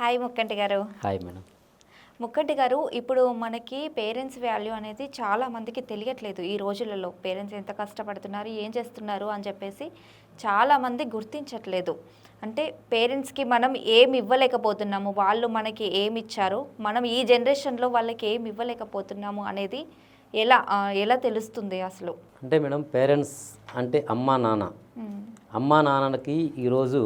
Hi Mukkanti గారు. Hi madam. ముక్కంటి గారు ఇప్పుడు మనకి పేరెంట్స్ వాల్యూ అనేది చాలా మందికి తెలియట్లేదు ఈ రోజులలో. పేరెంట్స్ ఎంత కష్టపడుతున్నారు ఏం చేస్తున్నారు అని చెప్పేసి చాలా మంది గుర్తించట్లేదు. అంటే పేరెంట్స్కి మనం ఏమి ఇవ్వలేకపోతున్నాము వాళ్ళు మనకి ఏమి ఇచ్చారు మనం ఈ జనరేషన్లో వాళ్ళకి ఏమి ఇవ్వలేకపోతున్నాము అనేది ఎలా ఎలా తెలుస్తుంది అసలు? అంటే మేడం పేరెంట్స్ అంటే అమ్మా నాన్న. అమ్మా నాన్నకి ఈరోజు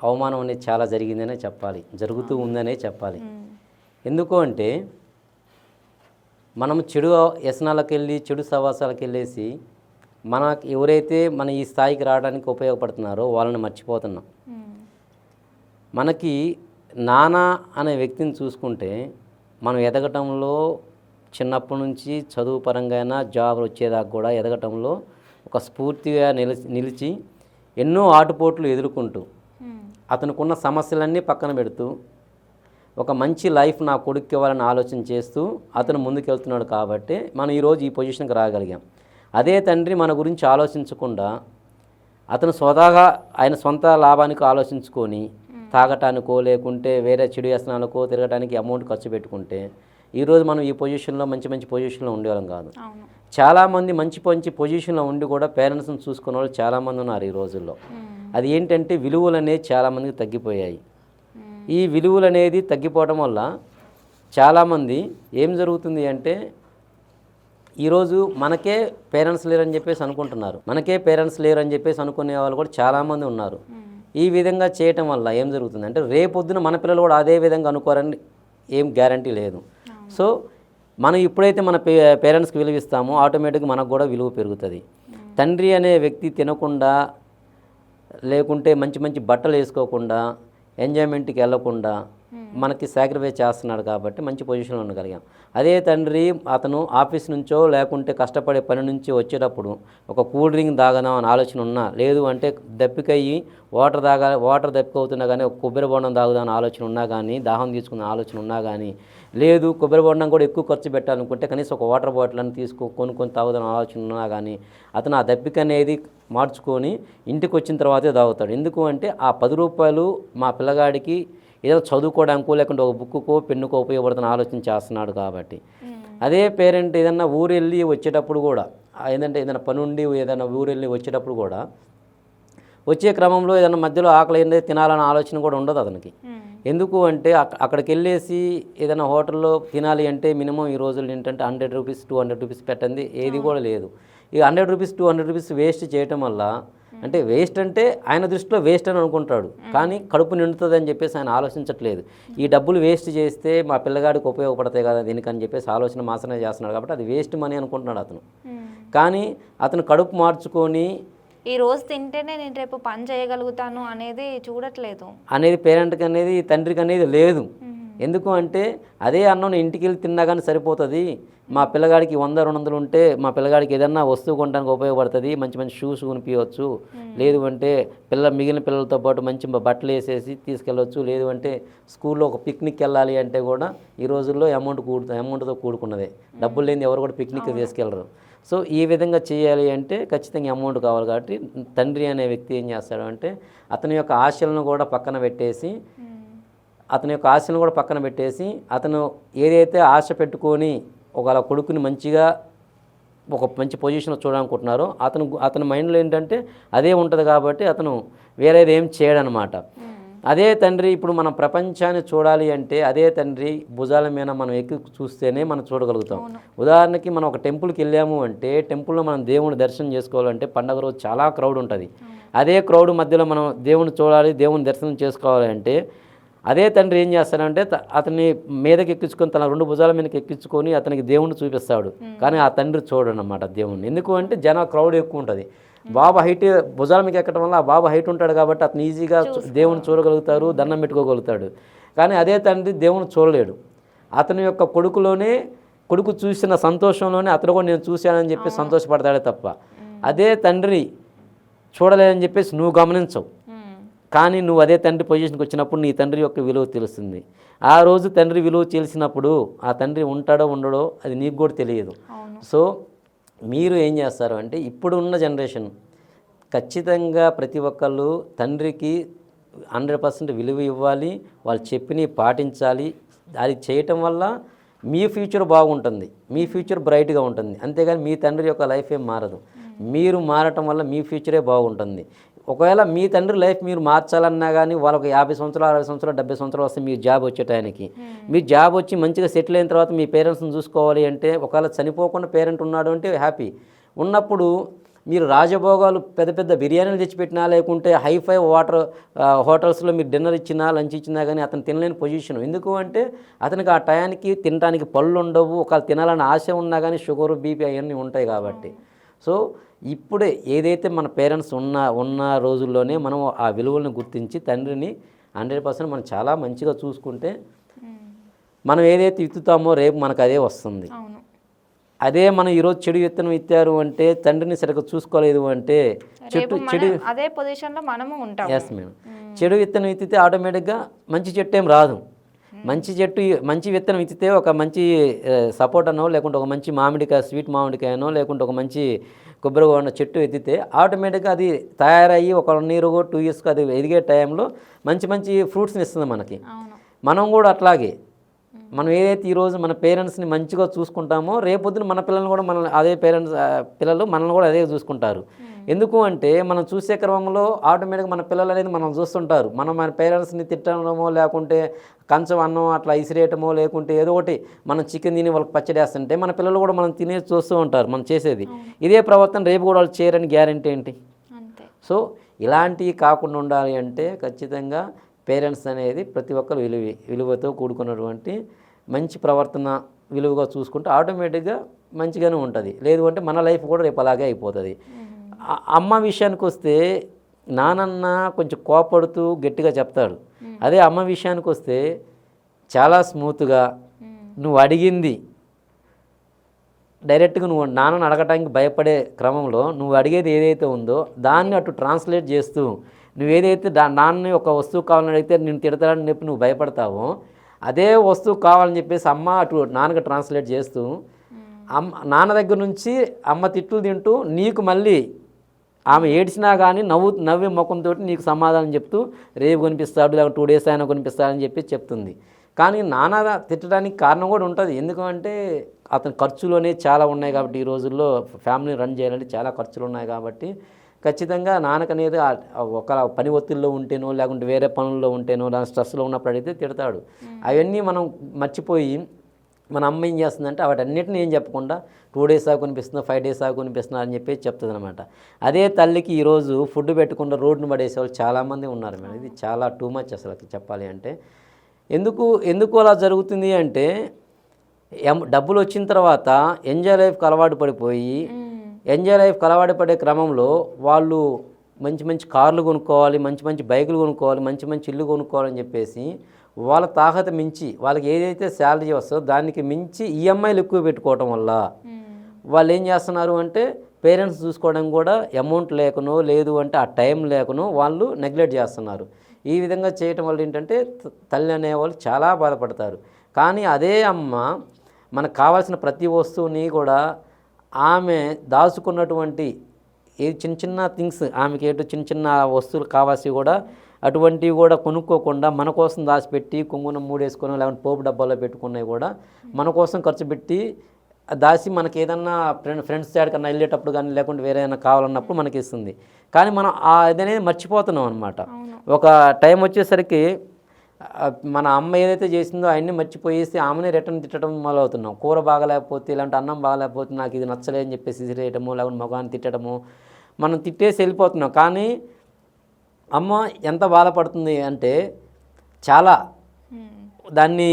అవమానం అనేది చాలా జరిగిందనే చెప్పాలి జరుగుతూ ఉందనే చెప్పాలి. ఎందుకు అంటే మనం చెడు వ్యసనాలకు వెళ్ళి చెడు సవాసాలకు వెళ్ళేసి మనకి ఎవరైతే మన ఈ స్థాయికి రావడానికి ఉపయోగపడుతున్నారో వాళ్ళని మర్చిపోతున్నాం. మనకి నాన్న అనే వ్యక్తిని చూసుకుంటే మనం ఎదగటంలో చిన్నప్పటి నుంచి చదువు పరంగా అయినా జాబ్ వచ్చేదాకా కూడా ఎదగటంలో ఒక స్ఫూర్తిగా నిలిచి నిలిచి ఎన్నో ఆటుపోట్లు ఎదుర్కొంటూ అతనుకున్న సమస్యలన్నీ పక్కన పెడుతూ ఒక మంచి లైఫ్ నా కొడుకు ఇవ్వాలని ఆలోచన చేస్తూ అతను ముందుకెళ్తున్నాడు కాబట్టి మనం ఈరోజు ఈ పొజిషన్కి రాగలిగాం. అదే తండ్రి మన గురించి ఆలోచించకుండా అతను స్వతహాగా ఆయన సొంత లాభానికి ఆలోచించుకొని తాగటానికో లేకుంటే వేరే చెడు వ్యసనాలకో తిరగటానికి అమౌంట్ ఖర్చు పెట్టుకుంటే ఈరోజు మనం ఈ పొజిషన్లో మంచి మంచి పొజిషన్లో ఉండేవాళ్ళం కాదు. చాలామంది మంచి మంచి పొజిషన్లో ఉండి కూడా పేరెంట్స్ని చూసుకునే వాళ్ళు చాలామంది ఉన్నారు ఈ రోజుల్లో. అది ఏంటంటే విలువలు అనేవి చాలామందికి తగ్గిపోయాయి. ఈ విలువలు అనేది తగ్గిపోవడం వల్ల చాలామంది ఏం జరుగుతుంది అంటే ఈరోజు మనకే పేరెంట్స్ లేరని చెప్పేసి అనుకుంటున్నారు. మనకే పేరెంట్స్ లేరు అని చెప్పేసి అనుకునే వాళ్ళు కూడా చాలామంది ఉన్నారు. ఈ విధంగా చేయటం వల్ల ఏం జరుగుతుంది అంటే రేపొద్దున మన పిల్లలు కూడా అదే విధంగా అనుకోరని ఏం గ్యారంటీ లేదు. సో మనం ఎప్పుడైతే మన పే పేరెంట్స్కి విలువ ఇస్తామో ఆటోమేటిక్గా మనకు కూడా విలువ పెరుగుతుంది. తండ్రి అనే వ్యక్తి తినకుండా లేకుంటే మంచి మంచి బట్టలు వేసుకోకుండా ఎంజాయ్మెంట్కి వెళ్ళకుండా మనకి సాక్రిఫైస్ చేస్తున్నాడు కాబట్టి మంచి పొజిషన్లో ఉండగలిగాం. అదే తండ్రి అతను ఆఫీస్ నుంచో లేకుంటే కష్టపడే పని నుంచి వచ్చేటప్పుడు ఒక కూల్ డ్రింక్ తాగదాం అని ఆలోచన ఉన్నా లేదు అంటే దప్పికయ్యి వాటర్ తాగా వాటర్ దప్పికవుతున్నా కానీ ఒక కొబ్బరి బొండం తాగుదాం అని ఆలోచన ఉన్నా కానీ దాహం తీసుకున్న ఆలోచన ఉన్నా కానీ లేదు కొబ్బరి బొండం కూడా ఎక్కువ ఖర్చు పెట్టాలనుకుంటే కనీసం ఒక వాటర్ బాటిల్ అని తీసుకో కొనుక్కొని తాగుదాం ఆలోచన ఉన్నా కానీ అతను ఆ దప్పిక అనేది మార్చుకొని ఇంటికి వచ్చిన తర్వాతే తాగుతాడు. ఎందుకు అంటే ఆ పది రూపాయలు మా పిల్లగాడికి ఏదో చదువుకోవడానికో లేకుంటే ఒక బుక్కుకో పెన్నుకో ఉపయోగపడుతున్న ఆలోచన చేస్తున్నాడు కాబట్టి అదే పేరెంట్ ఏదన్నా ఊరు వెళ్ళి వచ్చేటప్పుడు కూడా ఏంటంటే ఏదైనా పని ఉండి ఏదైనా ఊరు వెళ్ళి వచ్చేటప్పుడు కూడా వచ్చే క్రమంలో ఏదైనా మధ్యలో ఆకలి ఏందో తినాలన్న ఆలోచన కూడా ఉండదు అతనికి. ఎందుకు అంటే అక్- అక్కడికి వెళ్ళేసి ఏదైనా హోటల్లో తినాలి అంటే మినిమం ఈ రోజుల్లో ఏంటంటే hundred rupees two hundred rupees పెట్టండి ఏది కూడా లేదు. ఈ hundred rupees two hundred rupees waste చేయటం వల్ల అంటే వేస్ట్ అంటే ఆయన దృష్టిలో వేస్ట్ అని అనుకుంటాడు. కానీ కడుపు నిండుతుంది అని చెప్పేసి ఆయన ఆలోచించట్లేదు. ఈ డబ్బులు వేస్ట్ చేస్తే మా పిల్లగాడికి ఉపయోగపడతాయి కదా దీనికని చెప్పేసి ఆలోచన మాసనే చేస్తున్నాడు కాబట్టి అది వేస్ట్ మనీ అనుకుంటున్నాడు అతను. కానీ అతను కడుపు మార్చుకొని ఈ రోజు తింటేనే నేను రేపు పని చేయగలుగుతాను అనేది చూడట్లేదు. అనేది పేరెంట్కి అనేది తండ్రికి అనేది లేదు ఎందుకు అంటే అదే అన్నం నేను ఇంటికి వెళ్ళి తిన్నా కానీ సరిపోతుంది. మా పిల్లగాడికి వంద రెండు వందలు ఉంటే మా పిల్లగాడికి ఏదన్నా వస్తువు కొనడానికి ఉపయోగపడుతుంది. మంచి మంచి షూస్ కొనిపించవచ్చు లేదు అంటే పిల్ల మిగిలిన పిల్లలతో పాటు మంచి బట్టలు వేసేసి తీసుకెళ్ళవచ్చు లేదు అంటే స్కూల్లో ఒక పిక్నిక్ వెళ్ళాలి అంటే కూడా ఈ రోజుల్లో అమౌంట్ కూడు అమౌంట్తో కూడుకున్నదే. డబ్బులు లేని ఎవరు కూడా పిక్నిక్ తీసుకెళ్ళరు. సో ఈ విధంగా చేయాలి అంటే ఖచ్చితంగా అమౌంట్ కావాలి కాబట్టి తండ్రి అనే వ్యక్తి ఏం చేస్తాడు అంటే అతని యొక్క ఆశలను కూడా పక్కన పెట్టేసి అతని యొక్క ఆశలను కూడా పక్కన పెట్టేసి అతను ఏదైతే ఆశ పెట్టుకొని ఒక కొడుకుని మంచిగా ఒక మంచి పొజిషన్లో చూడాలనుకుంటున్నారో అతను అతని మైండ్లో ఏంటంటే అదే ఉంటుంది కాబట్టి అతను వేరేది ఏం చేయడనమాట. అదే తండ్రి ఇప్పుడు మనం ప్రపంచాన్ని చూడాలి అంటే అదే తండ్రి భుజాల మీద మనం ఎక్కి చూస్తేనే మనం చూడగలుగుతాం. ఉదాహరణకి మనం ఒక టెంపుల్కి వెళ్ళాము అంటే టెంపుల్లో మనం దేవుని దర్శనం చేసుకోవాలంటే పండగ రోజు చాలా క్రౌడ్ ఉంటుంది. అదే క్రౌడ్ మధ్యలో మనం దేవుని చూడాలి దేవుని దర్శనం చేసుకోవాలి అంటే అదే తండ్రి ఏం చేస్తాడంటే అతన్ని మీదకి ఎక్కించుకొని తన రెండు భుజాల మీదకి ఎక్కించుకొని అతనికి దేవుణ్ణి చూపిస్తాడు. కానీ ఆ తండ్రి చూడడు అనమాట దేవుణ్ణి. ఎందుకు అంటే జన క్రౌడ్ ఎక్కువ ఉంటుంది. బాబు హైట్ భుజాల మీద ఎక్కడం వల్ల ఆ బాబు హైట్ ఉంటాడు కాబట్టి అతను ఈజీగా దేవుని చూడగలుగుతారు దండం పెట్టుకోగలుగుతాడు. కానీ అదే తండ్రి దేవుని చూడలేడు. అతని యొక్క కొడుకులోనే కొడుకు చూసిన సంతోషంలోనే అతను కూడా నేను చూశానని చెప్పి సంతోషపడతాడే తప్ప. అదే తండ్రి చూడలేదని చెప్పేసి నువ్వు గమనించవు. కానీ నువ్వు అదే తండ్రి పొజిషన్కి వచ్చినప్పుడు నీ తండ్రి యొక్క విలువ తెలుస్తుంది. ఆ రోజు తండ్రి విలువ తెలిసినప్పుడు ఆ తండ్రి ఉంటాడో ఉండడో అది నీకు కూడా తెలియదు. సో మీరు ఏం చేస్తారు అంటే ఇప్పుడు ఉన్న జనరేషన్ ఖచ్చితంగా ప్రతి ఒక్కళ్ళు తండ్రికి హండ్రెడ్ పర్సెంట్ విలువ ఇవ్వాలి వాళ్ళు చెప్పినవి పాటించాలి. అది చేయటం వల్ల మీ ఫ్యూచర్ బాగుంటుంది మీ ఫ్యూచర్ బ్రైట్గా ఉంటుంది. అంతేగాని మీ తండ్రి యొక్క లైఫ్ ఏం మారదు. మీరు మారటం వల్ల మీ ఫ్యూచరే బాగుంటుంది. ఒకవేళ మీ తండ్రి లైఫ్ మీరు మార్చాలన్నా కానీ వాళ్ళకి యాభై సంవత్సరాలు అరవై సంవత్సరాలు డెబ్బై సంవత్సరాలు వస్తే మీ జాబ్ వచ్చే టైంకి. మీ జాబ్ వచ్చి మంచిగా సెటిల్ అయిన తర్వాత మీ పేరెంట్స్ని చూసుకోవాలి అంటే ఒకవేళ చనిపోకుండా పేరెంట్ ఉన్నాడు అంటే హ్యాపీ. ఉన్నప్పుడు మీరు రాజభోగాలు పెద్ద పెద్ద బిర్యానీలు తెచ్చిపెట్టినా లేకుంటే హైఫై వాటర్ హోటల్స్లో మీరు డిన్నర్ ఇచ్చినా లంచ్ ఇచ్చినా కానీ అతను తినలేని పొజిషన్. ఎందుకు అంటే అతనికి ఆ టయానికి తినడానికి పళ్ళు ఉండవు. ఒకవేళ తినాలని ఆశ ఉన్నా కానీ షుగర్ బీపీ అవన్నీ ఉంటాయి కాబట్టి. సో ఇప్పుడే ఏదైతే మన పేరెంట్స్ ఉన్న ఉన్న రోజుల్లోనే మనం ఆ విలువలను గుర్తించి తండ్రిని హండ్రెడ్ పర్సెంట్ మనం చాలా మంచిగా చూసుకుంటే మనం ఏదైతే విత్తుతామో రేపు మనకు అదే వస్తుంది. అదే మనం ఈరోజు చెడు విత్తనం ఇచ్చారు అంటే తండ్రిని సరిగ్గా చూసుకోలేదు అంటే చెట్టు మన అదే పొజిషన్లో మనము ఉంటాం ఎస్ మేడం చెడు విత్తనం విత్తితే ఆటోమేటిక్గా మంచి చెట్టు ఏం రాదు మంచి చెట్టు మంచి విత్తనం విత్తితే ఒక మంచి సపోర్ట్ అనో లేకుంటే ఒక మంచి మామిడికాయ స్వీట్ మామిడికాయనో లేకుంటే ఒక మంచి కొబ్బరి ఉన్న చెట్టు ఎత్తితే ఆటోమేటిక్గా అది తయారయ్యి ఒక వన్ ఇయర్ టూ ఇయర్స్కి అది ఎదిగే టైంలో మంచి మంచి ఫ్రూట్స్ని ఇస్తుంది మనకి. మనం కూడా అట్లాగే. మనం ఏదైతే ఈరోజు మన పేరెంట్స్ని మంచిగా చూసుకుంటామో రేపొద్దున మన పిల్లల్ని కూడా మన అదే పేరెంట్స్ పిల్లలు మనల్ని కూడా అదే చూసుకుంటారు. ఎందుకు అంటే మనం చూసే క్రమంలో ఆటోమేటిక్గా మన పిల్లలు అనేది మనం చూస్తుంటారు. మనం మన పేరెంట్స్ని తిట్టడమో లేకుంటే కంచం అన్నం అట్లా ఇసిరేయటమో లేకుంటే ఏదో ఒకటి మనం చికెన్ తిని వాళ్ళకి పచ్చడి వేస్తుంటే మన పిల్లలు కూడా మనం తినే చూస్తూ ఉంటారు మనం చేసేది. ఇదే ప్రవర్తన రేపు కూడా వాళ్ళు చేయరని గ్యారంటీ ఏంటి? సో ఇలాంటివి కాకుండా ఉండాలి అంటే ఖచ్చితంగా పేరెంట్స్ అనేది ప్రతి ఒక్కరు విలువ విలువతో కూడుకున్నటువంటి మంచి ప్రవర్తన విలువగా చూసుకుంటే ఆటోమేటిక్గా మంచిగానే ఉంటుంది. లేదు అంటే మన లైఫ్ కూడా రేపు అలాగే అయిపోతుంది. అమ్మ విషయానికి వస్తే నానన్న కొంచెం కోపడుతూ గట్టిగా చెప్తాడు. అదే అమ్మ విషయానికి వస్తే చాలా స్మూత్గా నువ్వు అడిగింది. డైరెక్ట్గా నువ్వు నాన్నని అడగటానికి భయపడే క్రమంలో నువ్వు అడిగేది ఏదైతే ఉందో దాన్ని అటు ట్రాన్స్లేట్ చేస్తూ నువ్వు ఏదైతే దా నాన్నని ఒక వస్తువు కావాలని అడిగితే నేను తిడతాడని చెప్పి నువ్వు భయపడతావో అదే వస్తువు కావాలని చెప్పేసి అమ్మ అటు నాన్నకి ట్రాన్స్లేట్ చేస్తూ అమ్మ నాన్న దగ్గర నుంచి అమ్మ తిట్లు తింటూ నీకు మళ్ళీ ఆమె ఏడ్చినా కానీ నవ్వు నవ్వే ముఖంతో నీకు సమాధానం చెప్తూ రేపు కొనిపిస్తాడు లేకపోతే టూ డేస్ అయినా కొనిపిస్తాడని చెప్పి చెప్తుంది. కానీ నాన్న తిట్టడానికి కారణం కూడా ఉంటుంది. ఎందుకంటే అతని ఖర్చులు అనేవి చాలా ఉన్నాయి కాబట్టి ఈ రోజుల్లో ఫ్యామిలీ రన్ చేయాలంటే చాలా ఖర్చులు ఉన్నాయి కాబట్టి ఖచ్చితంగా నాన్నకు అనేది ఆ- ఆ ఒక పని ఒత్తిడిలో ఉంటేనో లేకుంటే వేరే పనుల్లో ఉంటేనో లేదా స్ట్రెస్లో ఉన్నప్పుడు అడిగితే తిడతాడు. అవన్నీ మనం మర్చిపోయి మన అమ్మ ఏం చేస్తుందంటే వాటన్నిటిని ఏం చెప్పకుండా టూ డేస్ ఆగు కొనిపిస్తున్నా ఫైవ్ డేస్ ఆగు కొనిపిస్తున్నా అని చెప్పి చెప్తుంది అనమాట అదే తల్లికి ఈరోజు ఫుడ్ పెట్టకుండా రోడ్డును పడేసే వాళ్ళు చాలామంది ఉన్నారు మేడం. ఇది చాలా టూ మచ్ అసలు చెప్పాలి అంటే. ఎందుకు ఎందుకు అలా జరుగుతుంది అంటే ఎం- డబ్బులు వచ్చిన తర్వాత ఎంజాయ్ లైఫ్కి అలవాటు పడిపోయి ఎంజాయ్ లైఫ్కి అలవాటు పడే క్రమంలో వాళ్ళు మంచి మంచి కార్లు కొనుక్కోవాలి మంచి మంచి బైకులు కొనుక్కోవాలి మంచి మంచి ఇల్లు కొనుక్కోవాలని చెప్పేసి వాళ్ళ తాహత మించి వాళ్ళకి ఏదైతే శాలరీ వస్తుందో దానికి మించి ఈఎంఐలు ఎక్కువ పెట్టుకోవటం వల్ల వాళ్ళు ఏం చేస్తున్నారు అంటే పేరెంట్స్ చూసుకోవడం కూడా అమౌంట్ లేకనో లేదు అంటే ఆ టైం లేకనో వాళ్ళు నెగ్లెక్ట్ చేస్తున్నారు. ఈ విధంగా చేయటం వల్ల ఏంటంటే తల్లి అనేవాళ్ళు చాలా బాధపడతారు. కానీ అదే అమ్మ మనకు కావాల్సిన ప్రతి వస్తువుని కూడా ఆమె దాచుకున్నటువంటి ఏ చిన్న చిన్న థింగ్స్ ఆమెకి ఏటో చిన్న చిన్న వస్తువులు కావాల్సి కూడా అటువంటివి కూడా కొనుక్కోకుండా మన కోసం దాచిపెట్టి కుంగునం మూడేసుకొని లేకుంటే పోపు డబ్బాలో పెట్టుకున్నవి కూడా మన కోసం ఖర్చు పెట్టి దాచి మనకి ఏదన్నా ఫ్రెండ్ ఫ్రెండ్స్ కన్నా వెళ్ళేటప్పుడు కానీ లేకుంటే వేరే ఏదైనా కావాలన్నప్పుడు మనకి ఇస్తుంది. కానీ మనం ఆ ఇదనేది మర్చిపోతున్నాం అనమాట ఒక టైం వచ్చేసరికి మన అమ్మ ఏదైతే చేసిందో అవన్నీ మర్చిపోయేసి ఆమెనే రిటర్న్ తిట్టడం మొదలవుతున్నాం. కూర బాగలేకపోతే ఇలాంటి అన్నం బాగలేకపోతే నాకు ఇది నచ్చలేదని చెప్పేసి విసిరేయటము లేకుంటే మగాన్ని తిట్టడము మనం తిట్టేసి వెళ్ళిపోతున్నాం. కానీ అమ్మ ఎంత బాధపడుతుంది అంటే చాలా. దాన్ని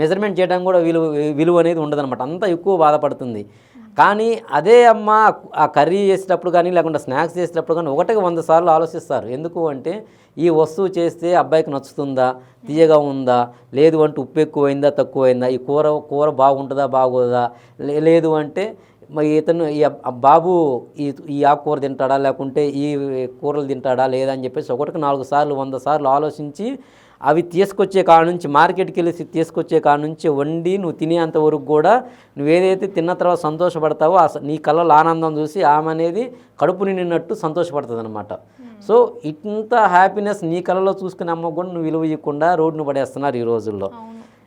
మెజర్మెంట్ చేయడానికి కూడా విలువ విలువ అనేది ఉండదన్నమాట. అంత ఎక్కువ బాధపడుతుంది. కానీ అదే అమ్మ ఆ కర్రీ చేసేటప్పుడు కానీ లేకుంటే స్నాక్స్ చేసేటప్పుడు కానీ ఒకటికి వంద సార్లు ఆలోచిస్తారు. ఎందుకు అంటే ఈ వస్తువు చేస్తే అబ్బాయికి నచ్చుతుందా? తీయగా ఉందా? లేదు అంటే ఉప్పు ఎక్కువైందా తక్కువైందా? ఈ కూర కూర బాగుంటుందా బాగోదా? లేదు అంటే మరి ఇతను ఈ బాబు ఈ ఈ ఆకుకూర తింటాడా? లేకుంటే ఈ కూరలు తింటాడా? లేదా అని చెప్పేసి ఒకటికి నాలుగు సార్లు వంద సార్లు ఆలోచించి అవి తీసుకొచ్చే కాడ నుంచి మార్కెట్కి వెళ్ళి తీసుకొచ్చే కాడ నుంచి వండి నువ్వు తినేంత వరకు కూడా నువ్వు ఏదైతే తిన్న తర్వాత సంతోషపడతావో నీ కళ్ళలో ఆనందం చూసి ఆమె అనేది కడుపు నిండినట్టు సంతోషపడుతుంది అనమాట సో ఇంత హ్యాపీనెస్ నీ కళ్ళలో చూసుకునే అమ్మ కూడా నువ్వు విలువ ఇవ్వకుండా రోడ్డును పడేస్తున్నారు ఈ రోజుల్లో.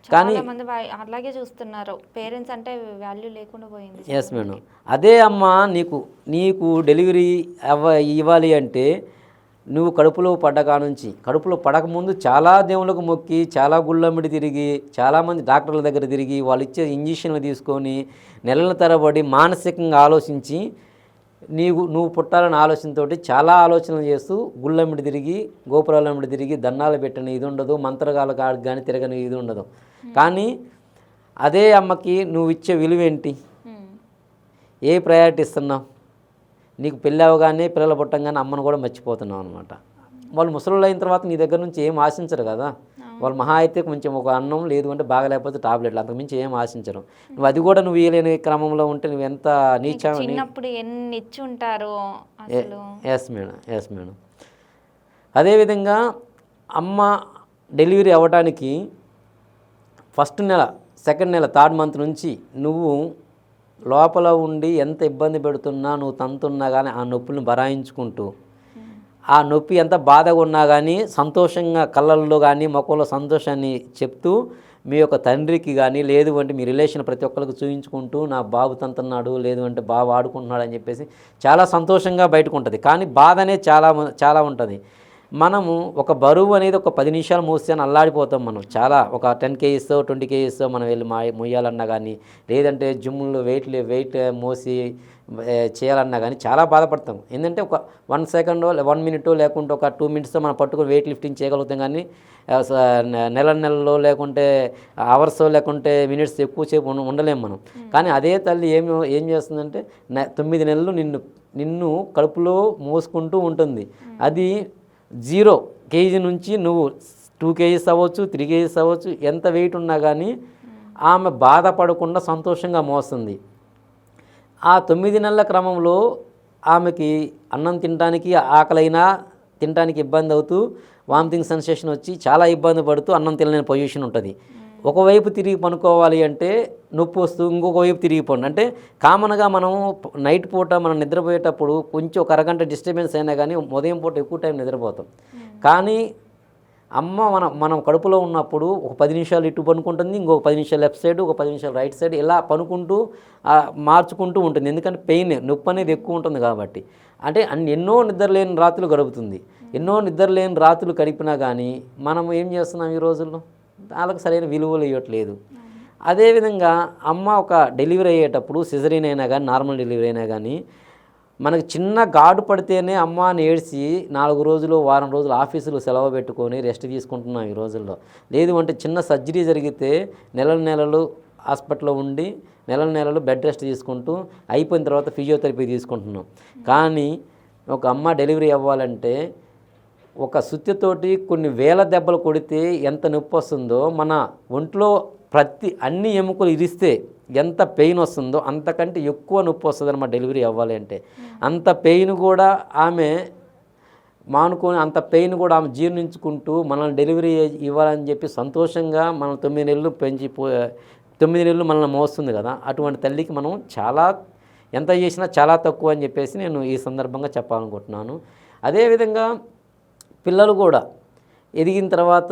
కానీ- మంది అలాగే చూస్తున్నారు. పేరెంట్స్ అంటే వాల్యూ లేకుండా పోయింది. ఎస్ మేడం అదే అమ్మ నీకు నీకు డెలివరీ అవ్వ ఇవ్వాలి అంటే నువ్వు కడుపులో పడ్డకా నుంచి కడుపులో పడకముందు చాలా దేవుళ్ళకు మొక్కి చాలా గుళ్ళమ్మిడి తిరిగి చాలామంది డాక్టర్ల దగ్గర తిరిగి వాళ్ళు ఇచ్చే ఇంజక్షన్లు తీసుకొని నెలల తరబడి మానసికంగా ఆలోచించి నీవు నువ్వు పుట్టాలనే ఆలోచనతోటి చాలా ఆలోచనలు చేస్తూ గుళ్ళమ్మిడి తిరిగి గోపురాలమ్మిడి తిరిగి దండాలు పెట్టని ఇది ఉండదు మంత్రగాల కానీ తిరగని ఇది ఉండదు. కానీ అదే అమ్మకి నువ్వు ఇచ్చే విలువ ఏంటి. ఏ ప్రయారిటీ ఇస్తున్నావు? నీకు పెళ్ళి అవగానే పిల్లలు పుట్టంగానే అమ్మను కూడా మర్చిపోతున్నావు అనమాట వాళ్ళు ముసలు అయిన తర్వాత నీ దగ్గర నుంచి ఏం ఆశించరు కదా? వాళ్ళు మహా అయితే కొంచెం ఒక అన్నం లేదు అంటే బాగలేకపోతే టాబ్లెట్లు అంతకుమించి ఏం ఆశించరు. నువ్వు అది కూడా నువ్వు ఇయ్యలేని క్రమంలో ఉంటే నువ్వు ఎంత నీచా చిన్నప్పుడు ఎన్ని ఇచ్చి ఉంటారో ఎస్ మేడం ఎస్ మేడం అదేవిధంగా అమ్మ డెలివరీ అవ్వడానికి ఫస్ట్ నెల సెకండ్ నెల థర్డ్ మంత్ నుంచి నువ్వు లోపల ఉండి ఎంత ఇబ్బంది పెడుతున్నా నువ్వు తంతున్నా కానీ ఆ నొప్పులను బరాయించుకుంటూ ఆ నొప్పి ఎంత బాధగా ఉన్నా కానీ సంతోషంగా కళ్ళల్లో కానీ ముఖంలో సంతోషాన్ని చెప్తూ మీ యొక్క తండ్రికి కానీ లేదు అంటే మీ రిలేషన్ ప్రతి ఒక్కరికి చూపించుకుంటూ నా బాబు తంతున్నాడు లేదు అంటే బాబు ఆడుకుంటున్నాడు అని చెప్పేసి చాలా సంతోషంగా బయటకు ఉంటుంది. కానీ బాధ అనేది చాలా చాలా ఉంటుంది. మనము ఒక బరువు అనేది ఒక పది నిమిషాలు మోస్తే అని అల్లాడిపోతాం మనం. చాలా ఒక టెన్ కేజీస్ ట్వంటీ కేజీస్ మనం వెళ్ళి మా మొయ్యాలన్నా కానీ లేదంటే జిమ్లో వెయిట్ వెయిట్ మోసి చేయాలన్నా కానీ చాలా బాధపడతాం. ఏంటంటే ఒక వన్ సెకండ్ వన్ మినిట్ లేకుంటే ఒక టూ మినిట్స్తో మనం పట్టుకొని వెయిట్ లిఫ్టింగ్ చేయగలుగుతాం కానీ నెల నెలలో లేకుంటే అవర్స్ లేకుంటే మినిట్స్ ఎక్కువసేపు ఉండ- ఉండలేం మనం. కానీ అదే తల్లి ఏం ఏం చేస్తుందంటే నె- తొమ్మిది నెలలు నిన్ను నిన్ను కడుపులో మోసుకుంటూ ఉంటుంది. అది జీరో కేజీ నుంచి నువ్వు టూ కేజీస్ అవ్వచ్చు త్రీ కేజీస్ అవ్వచ్చు ఎంత వెయిట్ ఉన్నా కానీ ఆమె బాధపడకుండా సంతోషంగా మోస్తుంది. ఆ తొమ్మిది నెలల క్రమంలో ఆమెకి అన్నం తినడానికి ఆకలైనా తినడానికి ఇబ్బంది అవుతూ వామిటింగ్ సెన్సేషన్ వచ్చి చాలా ఇబ్బంది పడుతూ అన్నం తినలేని పొజిషన్ ఉంటుంది. ఒకవైపు తిరిగి పనుకోవాలి అంటే నొప్పి వస్తూ ఇంకొక వైపు తిరిగి పండు. అంటే కామన్గా మనం నైట్ పూట మనం నిద్రపోయేటప్పుడు కొంచెం ఒక అరగంట డిస్టర్బెన్స్ అయినా కానీ ఉదయం పూట ఎక్కువ టైం నిద్రపోతాం. కానీ అమ్మ మనం మనం కడుపులో ఉన్నప్పుడు ఒక పది నిమిషాలు ఇటు పనుకుంటుంది ఇంకొక పది నిమిషాలు లెఫ్ట్ సైడ్ ఒక పది నిమిషాలు రైట్ సైడ్ ఇలా పనుకుంటూ మార్చుకుంటూ ఉంటుంది. ఎందుకంటే పెయిన్ నొప్పి అనేది ఎక్కువ ఉంటుంది కాబట్టి. అంటే అన్ని ఎన్నో నిద్రలేని రాత్రులు గడుపుతుంది. ఎన్నో నిద్రలేని రాత్రులు గడిపినా కానీ మనం ఏం చేస్తున్నాం ఈ రోజుల్లో? వాళ్ళకి సరైన విలువలు ఇవ్వట్లేదు. అదేవిధంగా అమ్మ ఒక డెలివరీ అయ్యేటప్పుడు సిజరీన్ అయినా కానీ నార్మల్ డెలివరీ అయినా కానీ మనకు చిన్న గాడు పడితేనే అమ్మ అని ఏడ్చి నాలుగు రోజులు వారం రోజులు ఆఫీసులు సెలవు పెట్టుకొని రెస్ట్ తీసుకుంటున్నాం ఈ రోజుల్లో. లేదు అంటే చిన్న సర్జరీ జరిగితే నెల నెలలు హాస్పిటల్లో ఉండి నెలల నెలలు బెడ్ రెస్ట్ తీసుకుంటూ అయిపోయిన తర్వాత ఫిజియోథెరపీ తీసుకుంటున్నాం. కానీ ఒక అమ్మ డెలివరీ అవ్వాలంటే ఒక సుత్తితోటి కొన్ని వేల దెబ్బలు కొడితే ఎంత నొప్పి వస్తుందో మన ఒంట్లో ప్రతి అన్ని ఎముకలు ఇరిస్తే ఎంత పెయిన్ వస్తుందో అంతకంటే ఎక్కువ నొప్పి వస్తుంది అనమాట డెలివరీ అవ్వాలి అంటే. అంత పెయిన్ కూడా ఆమె మానుకొని అంత పెయిన్ కూడా ఆమె జీర్ణించుకుంటూ మనల్ని డెలివరీ ఇవ్వాలని చెప్పి సంతోషంగా మనం తొమ్మిది నెలలు పెంచి తొమ్మిది నెలలు మనల్ని మోస్తుంది కదా. అటువంటి తల్లికి మనం చాలా ఎంత చేసినా చాలా తక్కువ అని చెప్పేసి నేను ఈ సందర్భంగా చెప్పాలనుకుంటున్నాను. అదేవిధంగా పిల్లలు కూడా ఎదిగిన తర్వాత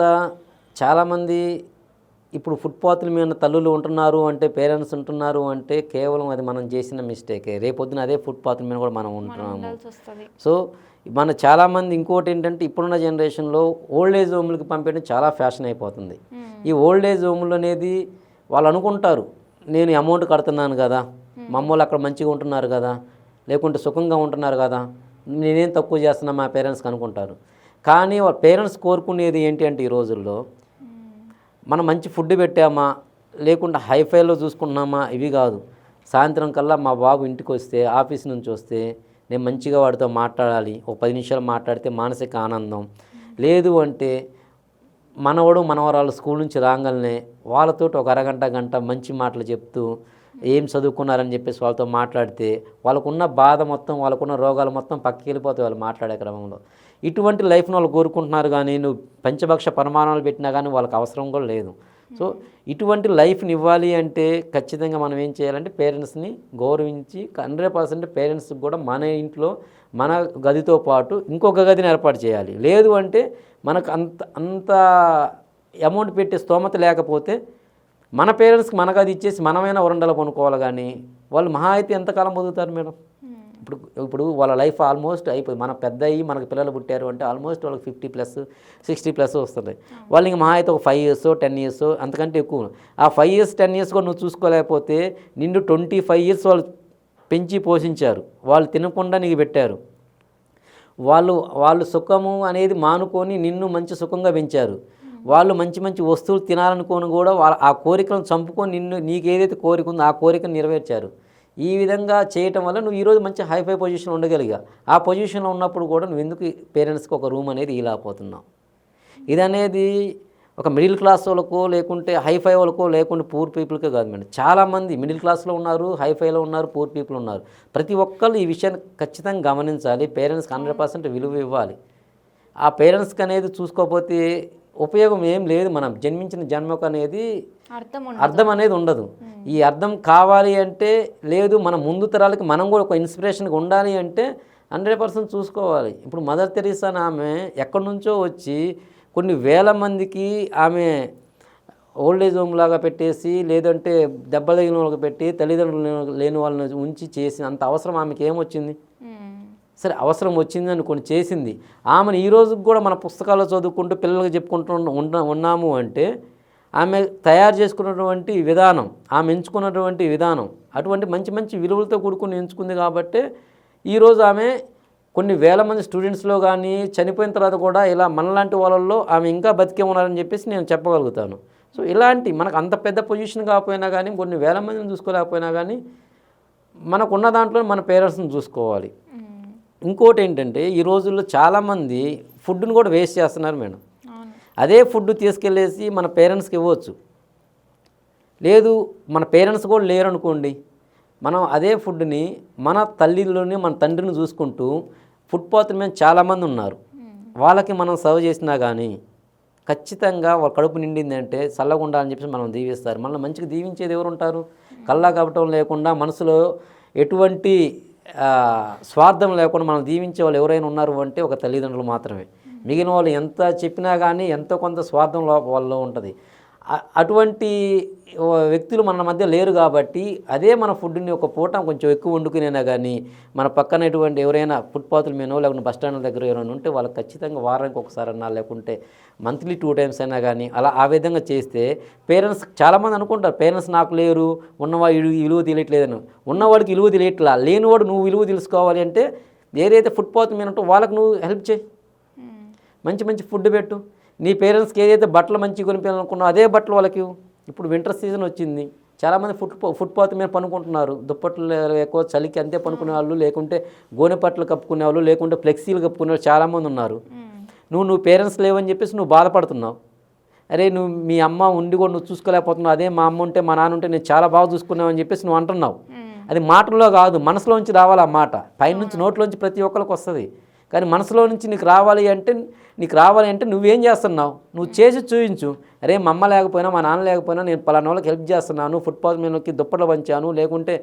చాలామంది ఇప్పుడు ఫుట్పాత్ల మీద తల్లులు ఉంటున్నారు అంటే పేరెంట్స్ ఉంటున్నారు అంటే కేవలం అది మనం చేసిన మిస్టేకే. రేపొద్దున అదే ఫుట్పాత్ల మీద కూడా మనం ఉంటున్నాము. సో మన చాలామంది ఇంకోటి ఏంటంటే ఇప్పుడున్న జనరేషన్లో ఓల్డ్ ఏజ్ హోమ్లకి పంపించడం చాలా ఫ్యాషన్ అయిపోతుంది. ఈ ఓల్డ్ ఏజ్ హోమ్లు అనేది వాళ్ళు అనుకుంటారు నేను అమౌంట్ కడుతున్నాను కదా మా అమ్మోళ్ళు అక్కడ మంచిగా ఉంటున్నారు కదా లేకుంటే సుఖంగా ఉంటున్నారు కదా నేనేం తక్కువ చేస్తున్నా మా పేరెంట్స్కి అనుకుంటారు. కానీ వాళ్ళ పేరెంట్స్ కోరుకునేది ఏంటి అంటే ఈ రోజుల్లో మనం మంచి ఫుడ్ పెట్టామా? లేకుండా హైఫైలో చూసుకున్నామా ఇవి కాదు. సాయంత్రం కల్లా మా బాబు ఇంటికి వస్తే ఆఫీస్ నుంచి వస్తే నేను మంచిగా వాడితో మాట్లాడాలి. ఒక పది నిమిషాలు మాట్లాడితే మానసిక ఆనందం. లేదు అంటే మనవడు మనవరాలు స్కూల్ నుంచి రాగానే వాళ్ళతో ఒక అరగంట గంట మంచి మాటలు చెప్తూ ఏం చదువుకున్నారని చెప్పేసి వాళ్ళతో మాట్లాడితే వాళ్ళకున్న బాధ మొత్తం వాళ్ళకున్న రోగాలు మొత్తం పక్కకి వెళ్ళిపోతాయి వాళ్ళు మాట్లాడే క్రమంలో. ఇటువంటి లైఫ్ను వాళ్ళు కోరుకుంటున్నారు కానీ నువ్వు పంచభక్ష పరిమాణాలు పెట్టినా కానీ వాళ్ళకి అవసరం కూడా లేదు. సో ఇటువంటి లైఫ్ని ఇవ్వాలి అంటే ఖచ్చితంగా మనం ఏం చేయాలంటే పేరెంట్స్ని గౌరవించి హండ్రెడ్ పర్సెంట్ పేరెంట్స్కి కూడా మన ఇంట్లో మన గదితో పాటు ఇంకొక గదిని ఏర్పాటు చేయాలి. లేదు అంటే మనకు అంత అంత అమౌంట్ పెట్టే స్తోమత లేకపోతే మన పేరెంట్స్కి మన గది ఇచ్చేసి మనమైనా వరండాలో కొనుక్కోవాలి కానీ వాళ్ళు మహా అయితే ఎంతకాలం బతుకుతారు మేడం? ఇప్పుడు ఇప్పుడు వాళ్ళ లైఫ్ ఆల్మోస్ట్ అయిపోయి మన పెద్ద అయ్యి మనకు పిల్లలు పుట్టారు అంటే ఆల్మోస్ట్ వాళ్ళకి ఫిఫ్టీ ప్లస్ సిక్స్టీ ప్లస్ వస్తుంది. వాళ్ళు ఇంక మహా అయితే ఒక ఫైవ్ ఇయర్స్ టెన్ ఇయర్స్ అంతకంటే ఎక్కువ. ఆ ఫైవ్ ఇయర్స్ టెన్ ఇయర్స్ కూడా నువ్వు చూసుకోలేకపోతే నిన్ను ట్వంటీ ఫైవ్ ఇయర్స్ వాళ్ళు పెంచి పోషించారు. వాళ్ళు తినకుండా నీకు పెట్టారు. వాళ్ళు వాళ్ళు సుఖము అనేది మానుకొని నిన్ను మంచి సుఖంగా పెంచారు. వాళ్ళు మంచి మంచి వస్తువులు తినాలనుకొని కూడా వాళ్ళ ఆ కోరికలను చంపుకొని నిన్ను నీకు ఏదైతే కోరిక ఉందో ఆ కోరికను నెరవేర్చారు. ఈ విధంగా చేయటం వల్ల నువ్వు ఈరోజు మంచి హైఫై పొజిషన్ ఉండగలిగా. ఆ పొజిషన్లో ఉన్నప్పుడు కూడా నువ్వు ఎందుకు పేరెంట్స్కి ఒక రూమ్ అనేది ఇలాపోతున్నావు ఇది అనేది ఒక మిడిల్ క్లాస్ వాళ్ళకో లేకుంటే హైఫై వాళ్ళకో లేకుంటే పూర్ పీపుల్కే కాదు మేడం. చాలామంది మిడిల్ క్లాస్లో ఉన్నారు హైఫైలో ఉన్నారు పూర్ పీపుల్ ఉన్నారు. ప్రతి ఒక్కళ్ళు ఈ విషయాన్ని ఖచ్చితంగా గమనించాలి. పేరెంట్స్కి హండ్రెడ్ పర్సెంట్ విలువ ఇవ్వాలి. ఆ పేరెంట్స్కి అనేది చూసుకోకపోతే ఉపయోగం ఏం లేదు మనం జన్మించిన జన్మకు అనేది అర్థం అనేది ఉండదు ఈ అర్థం కావాలి అంటే లేదు మన ముందు తరాలకి మనం కూడా ఒక ఇన్స్పిరేషన్గా ఉండాలి అంటే హండ్రెడ్ పర్సెంట్ చూసుకోవాలి. ఇప్పుడు మదర్ తెరీసా ఆమె ఎక్కడి నుంచో వచ్చి కొన్ని వేల మందికి ఆమె ఓల్డ్ ఏజ్ హోమ్ లాగా పెట్టేసి లేదంటే దెబ్బ తగిలిన వాళ్ళకి పెట్టి తల్లిదండ్రులు లేని- లేని వాళ్ళని ఉంచి చేసి అంత అవసరం ఆమెకి ఏమొచ్చింది? సరే అవసరం వచ్చింది అనుకొని చేసింది. ఆమెను ఈ రోజుకి కూడా మన పుస్తకాల్లో చదువుకుంటూ పిల్లలకు చెప్పుకుంటూ ఉన్న- ఉన్న ఉన్నాము అంటే ఆమె తయారు చేసుకున్నటువంటి విధానం ఆమె ఎంచుకున్నటువంటి విధానం అటువంటి మంచి మంచి విలువలతో కూడుకుని ఎంచుకుంది కాబట్టి ఈరోజు ఆమె కొన్ని వేల మంది స్టూడెంట్స్లో కానీ చనిపోయిన తర్వాత కూడా ఇలా మనలాంటి వాళ్ళల్లో ఆమె ఇంకా బతికే ఉన్నారని చెప్పేసి నేను చెప్పగలుగుతాను. సో ఇలాంటి మనకు అంత పెద్ద పొజిషన్ కాకపోయినా కానీ కొన్ని వేల మందిని చూసుకోలేకపోయినా కానీ మనకున్న దాంట్లో మన పేరెంట్స్ని చూసుకోవాలి. ఇంకోటి ఏంటంటే ఈ రోజుల్లో చాలామంది ఫుడ్ని కూడా వేస్ట్ చేస్తున్నారు మేడం. అదే ఫుడ్ తీసుకెళ్ళేసి మన పేరెంట్స్కి ఇవ్వచ్చు. లేదు మన పేరెంట్స్ కూడా లేరు అనుకోండి మనం అదే ఫుడ్ని మన తల్లిలోని మన తండ్రిని చూసుకుంటూ ఫుట్పాత్ మీద చాలామంది ఉన్నారు. వాళ్ళకి మనం సర్వ్ చేసినా కానీ ఖచ్చితంగా వాళ్ళ కడుపు నిండిందంటే చల్లగా ఉండాలని చెప్పేసి మనం దీవిస్తారు. మనల్ని మంచిగా దీవించేది ఎవరు ఉంటారు కల్లా కపటం లేకుండా మనసులో ఎటువంటి స్వార్థం లేకుండా మనం దీవించే వాళ్ళు ఎవరైనా ఉన్నారు అంటే ఒక తల్లిదండ్రులు మాత్రమే. మిగిలిన వాళ్ళు ఎంత చెప్పినా కానీ ఎంతో కొంత స్వార్థం లోప వాళ్ళలో ఉంటుంది. అటువంటి వ్యక్తులు మన మధ్య లేరు కాబట్టి అదే మన ఫుడ్ని ఒక పూట కొంచెం ఎక్కువ వండుకునేనా కానీ మన పక్కన ఎటువంటి ఎవరైనా ఫుట్పాత్ల మీనో లేకుంటే బస్ దగ్గర ఎవరైనా ఉంటే వాళ్ళకి ఖచ్చితంగా వారానికి ఒకసారి అన్నా లేకుంటే మంత్లీ టూ టైమ్స్ అయినా కానీ అలా ఆ విధంగా చేస్తే పేరెంట్స్ చాలామంది అనుకుంటారు పేరెంట్స్ నాకు లేరు ఉన్నవాడు ఇlu- విలువ తెలియట్లేదని. ఉన్నవాడికి విలువ తెలియట్లా లేనివాడు నువ్వు విలువ తెలుసుకోవాలి అంటే ఏదైతే ఫుట్పాత్ మీద ఉంటో వాళ్ళకి నువ్వు హెల్ప్ చేయి. మంచి మంచి ఫుడ్ పెట్టు. నీ పేరెంట్స్కి ఏదైతే బట్టలు మంచిగా కొనిపించాలనుకున్నావు అదే బట్టలు వాళ్ళకి. ఇప్పుడు వింటర్ సీజన్ వచ్చింది. చాలామంది ఫుట్ ఫుట్పాత్ మీద పనుకుంటున్నారు. దుప్పట్లు ఎక్కువ చలికి అంతే పనుకునే వాళ్ళు లేకుంటే గోనె పట్టలు కప్పుకునే వాళ్ళు లేకుంటే ఫ్లెక్సీలు కప్పుకునే వాళ్ళు చాలామంది ఉన్నారు. నువ్వు నువ్వు పేరెంట్స్ లేవని చెప్పేసి నువ్వు బాధపడుతున్నావు. అరే నువ్వు మీ అమ్మ ఉండి కూడా నువ్వు చూసుకోలేకపోతున్నావు. అదే మా అమ్మ ఉంటే మా నాన్న ఉంటే నేను చాలా బాగా చూసుకున్నావు అని చెప్పేసి నువ్వు అంటున్నావు. అది మాటల్లో కాదు మనసులోంచి రావాలి ఆ మాట. పైనుంచి నోట్లోంచి ప్రతి ఒక్కరికి వస్తుంది. కానీ మనసులో నుంచి నీకు రావాలి అంటే నీకు రావాలి అంటే నువ్వేం చేస్తున్నావు? నువ్వు చేసి చూపించు అరే మా అమ్మ లేకపోయినా మా నాన్న లేకపోయినా నేను పలానా వాళ్ళకి హెల్ప్ చేస్తున్నాను ఫుట్పాత్ మీదకి దుప్పట్లు పంచాను లేకుంటే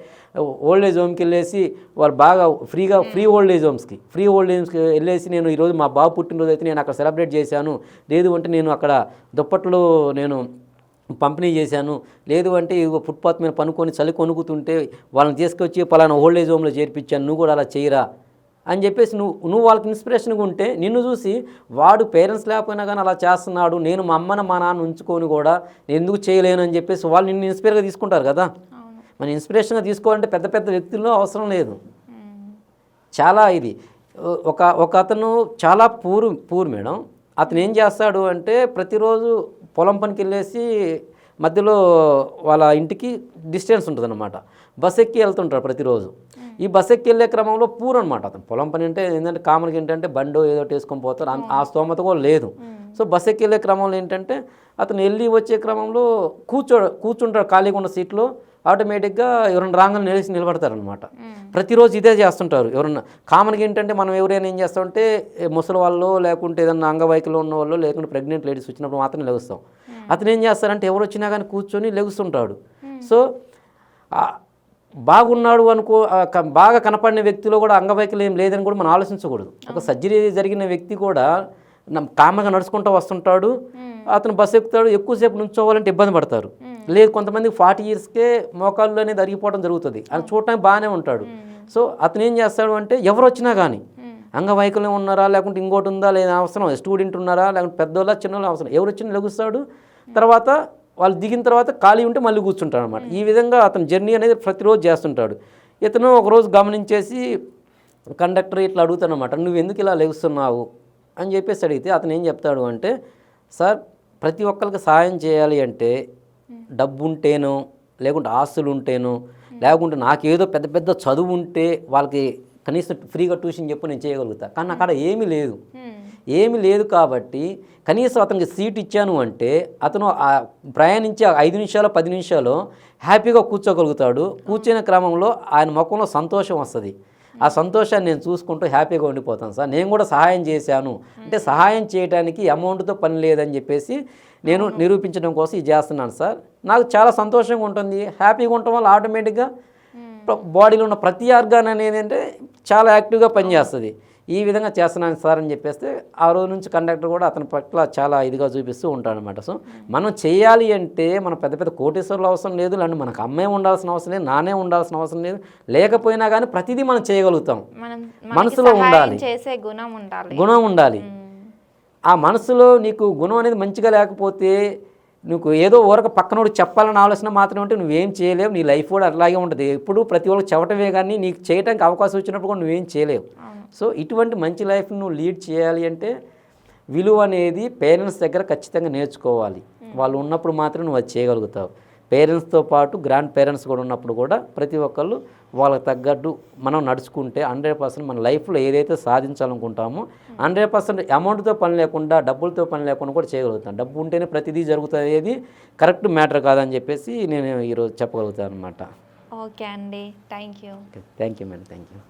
ఓల్డ్ ఏజ్ హోమ్కి వెళ్ళేసి వాళ్ళు బాగా ఫ్రీగా ఫ్రీ ఓల్డ్ ఏజ్ హోమ్స్కి ఫ్రీ ఓల్డ్ ఏజ్కి వెళ్ళేసి నేను ఈరోజు మా బాబు పుట్టినరోజు అయితే నేను అక్కడ సెలబ్రేట్ చేశాను. లేదు అంటే నేను అక్కడ దుప్పట్లు నేను పంపిణీ చేశాను. లేదు అంటే ఫుట్పాత్ మీద పనుకొని చలి కొనుక్కుతుంటే వాళ్ళని తీసుకొచ్చి పలానా ఓల్డ్ ఏజ్ హోమ్లో చేర్పించాను. నువ్వు కూడా అలా చేయరా? అని చెప్పేసి నువ్వు నువ్వు వాళ్ళకి ఇన్స్పిరేషన్గా ఉంటే నిన్ను చూసి వాడు పేరెంట్స్ లేకపోయినా కానీ అలా చేస్తున్నాడు నేను మా అమ్మను మా నాన్న ఉంచుకొని కూడా నేను ఎందుకు చేయలేను అని చెప్పేసి వాళ్ళు నిన్ను ఇన్స్పైర్గా తీసుకుంటారు కదా. మన ఇన్స్పిరేషన్గా తీసుకోవాలంటే పెద్ద పెద్ద వ్యక్తుల్లో అవసరం లేదు. చాలా ఇది. ఒక ఒక అతను చాలా పూర్ పూర్ మేడం. అతను ఏం చేస్తాడు అంటే ప్రతిరోజు పొలం పనికి వెళ్ళేసి మధ్యలో వాళ్ళ ఇంటికి డిస్టెన్స్ ఉంటుంది అనమాట బస్ ఎక్కి వెళ్తుంటాడు ప్రతిరోజు. ఈ బస్ ఎక్కి వెళ్ళే క్రమంలో పూర్ అనమాట అతను. పొలం పని అంటే ఏంటంటే కామన్గా ఏంటంటే బండో ఏదో వేసుకొని పోతారు. ఆ స్తోమత కూడా లేదు. సో బస్ ఎక్కి వెళ్ళే క్రమంలో ఏంటంటే అతను వెళ్ళి వచ్చే క్రమంలో కూర్చో కూర్చుంటాడు ఖాళీగా ఉన్న సీట్లో. ఆటోమేటిక్గా ఎవరైనా రాగానే నిలిచి నిలబడతారనమాట. ప్రతిరోజు ఇదే చేస్తుంటారు. ఎవరన్నా కామన్గా ఏంటంటే మనం ఎవరైనా ఏం చేస్తామంటే ముసలి వాళ్ళు లేకుంటే ఏదన్నా అంగవైకల్యం ఉన్న వాళ్ళు లేకుంటే ప్రెగ్నెంట్ లేడీస్ వచ్చినప్పుడు మాత్రం లెగుస్తాం. అతను ఏం చేస్తారంటే ఎవరు వచ్చినా కానీ కూర్చొని లెగుస్తుంటాడు. సో బాగున్నాడు అనుకో బాగా కనపడిన వ్యక్తిలో కూడా అంగవైకల్యం ఏం లేదని కూడా మనం ఆలోచించకూడదు. ఒక సర్జరీ జరిగిన వ్యక్తి కూడా కామగా నడుచుకుంటూ వస్తుంటాడు అతను బస్సు ఎక్కుతాడు ఎక్కువసేపు నుంచోవాలంటే ఇబ్బంది పడతారు. లేదు కొంతమంది ఫార్టీ ఇయర్స్కే మోకాళ్ళు అనేది అరిగిపోవడం జరుగుతుంది. అది చూడటానికి బాగానే ఉంటాడు. సో అతను ఏం చేస్తాడు అంటే ఎవరు వచ్చినా కానీ అంగవైకల్యం ఉన్నారా లేకుంటే ఇంకోటి ఉందా లేదా అవసరం స్టూడెంట్ ఉన్నారా లేకుంటే పెద్దోళ్ళ చిన్నోళ్ళ అవసరం ఎవరు వచ్చినా లెగుస్తాడు తర్వాత వాళ్ళు దిగిన తర్వాత ఖాళీ ఉంటే మళ్ళీ కూర్చుంటాడు అనమాట ఈ విధంగా అతను జర్నీ అనేది ప్రతిరోజు చేస్తుంటాడు. ఇతను ఒకరోజు గమనించేసి కండక్టర్ ఇట్లా అడుగుతానమాట నువ్వు ఎందుకు ఇలా లెగుస్తున్నావు అని చెప్పేసి అడిగితే అతను ఏం చెప్తాడు అంటే సార్ ప్రతి ఒక్కరికి సహాయం చేయాలి అంటే డబ్బు ఉంటేనో లేకుంటే ఆస్తులు ఉంటేనో లేకుంటే నాకేదో పెద్ద పెద్ద చదువు ఉంటే వాళ్ళకి కనీసం ఫ్రీగా ట్యూషన్ చెప్పు నేను చేయగలుగుతా. కానీ అక్కడ ఏమీ లేదు. ఏమీ లేదు కాబట్టి కనీసం అతనికి సీట్ ఇచ్చాను అంటే అతను ప్రయాణించి ఐదు నిమిషాలు పది నిమిషాలు హ్యాపీగా కూర్చోగలుగుతాడు. కూర్చునే క్రమంలో ఆయన ముఖంలో సంతోషం వస్తుంది. ఆ సంతోషాన్ని నేను చూసుకుంటూ హ్యాపీగా ఉండిపోతాను సార్. నేను కూడా సహాయం చేశాను. అంటే సహాయం చేయడానికి అమౌంట్తో పని లేదని చెప్పేసి నేను నిరూపించడం కోసం ఇది చేస్తున్నాను సార్. నాకు చాలా సంతోషంగా ఉంటుంది. హ్యాపీగా ఉండటం వల్ల ఆటోమేటిక్గా బాడీలో ఉన్న ప్రతి ఆర్గాన్ అనేది అంటే చాలా యాక్టివ్గా పనిచేస్తుంది. ఈ విధంగా చేస్తున్నాను సార్ అని చెప్పేస్తే ఆ రోజు నుంచి కండక్టర్ కూడా అతని పట్ల చాలా ఇదిగా చూపిస్తూ ఉంటాడు అనమాట సో మనం చేయాలి అంటే మన పెద్ద పెద్ద కోటేశ్వరులు అవసరం లేదు లేదంటే మనకు అమ్మే ఉండాల్సిన అవసరం లేదు నానే ఉండాల్సిన అవసరం లేదు. లేకపోయినా కానీ ప్రతిదీ మనం చేయగలుగుతాం. మనం మనసులో ఉండాలి. చేసే గుణం ఉండాలి. గుణం ఉండాలి. ఆ మనసులో నీకు గుణం అనేది మంచిగా లేకపోతే నీకు ఏదో ఊరక పక్కనోడు చెప్పాలని ఆలోచన మాత్రం ఉంటే నువ్వేం చేయలేవు. నీ లైఫ్ కూడా అట్లాగే ఉంటుంది. ఎప్పుడు ప్రతి ఒక్కరికి చెప్పటమే కానీ నీకు చేయడానికి అవకాశం వచ్చినప్పుడు కూడా నువ్వేం చేయలేవు. సో ఇటువంటి మంచి లైఫ్ నువ్వు లీడ్ చేయాలి అంటే విలువ అనేది పేరెంట్స్ దగ్గర ఖచ్చితంగా నేర్చుకోవాలి. వాళ్ళు ఉన్నప్పుడు మాత్రం నువ్వు అది చేయగలుగుతావు. పేరెంట్స్తో పాటు గ్రాండ్ పేరెంట్స్ కూడా ఉన్నప్పుడు కూడా ప్రతి ఒక్కళ్ళు వాళ్ళకి తగ్గట్టు మనం నడుచుకుంటే హండ్రెడ్ పర్సెంట్ మన లైఫ్లో ఏదైతే సాధించాలనుకుంటామో హండ్రెడ్ పర్సెంట్ అమౌంట్తో పని లేకుండా డబ్బులతో పని లేకుండా కూడా చేయగలుగుతాం. డబ్బు ఉంటేనే ప్రతిదీ జరుగుతుంది అనేది కరెక్ట్ మ్యాటర్ కాదని చెప్పేసి నేను ఈరోజు చెప్పగలుగుతాను అనమాట ఓకే అండి. Thank you thank you madam. Thank you